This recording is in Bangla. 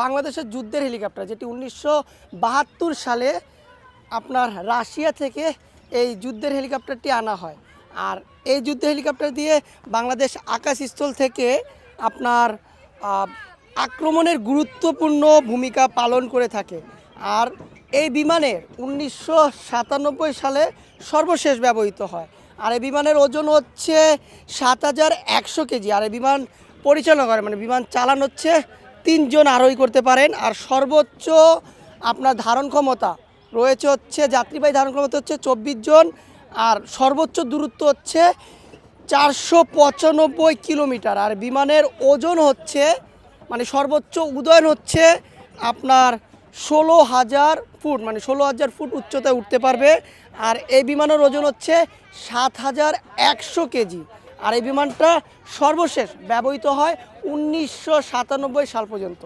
বাংলাদেশের যুদ্ধের হেলিকপ্টার, যেটি উনিশশো বাহাত্তর সালে আপনার রাশিয়া থেকে এই যুদ্ধের হেলিকপ্টারটি আনা হয়। আর এই যুদ্ধের হেলিকপ্টার দিয়ে বাংলাদেশ আকাশস্থল থেকে আপনার আক্রমণের গুরুত্বপূর্ণ ভূমিকা পালন করে থাকে। আর এই বিমানের উনিশশো সাতানব্বই সালে সর্বশেষ ব্যবহৃত হয়। আর এই বিমানের ওজন হচ্ছে সাত হাজার একশো কেজি। আর এই বিমান পরিচালনা করে মানে বিমান চালান হচ্ছে তিনজন আরোহী করতে পারেন, আর সর্বোচ্চ আপনার ধারণ ক্ষমতা রয়েছে হচ্ছে, যাত্রীবাহী ধারণ ক্ষমতা হচ্ছে চব্বিশ জন, আর সর্বোচ্চ দূরত্ব হচ্ছে চারশো পঁচানব্বই কিলোমিটার। আর বিমানের ওজন হচ্ছে মানে সর্বোচ্চ উদয়ন হচ্ছে আপনার ষোলো হাজার ফুট মানে ষোলো হাজার ফুট উচ্চতায় উঠতে পারবে। আর এই বিমানের ওজন হচ্ছে সাত হাজার একশো কেজি। আর এই বিমানটা সর্বশেষ ব্যবহৃত হয় উনিশশো সাতানব্বই সাল পর্যন্ত।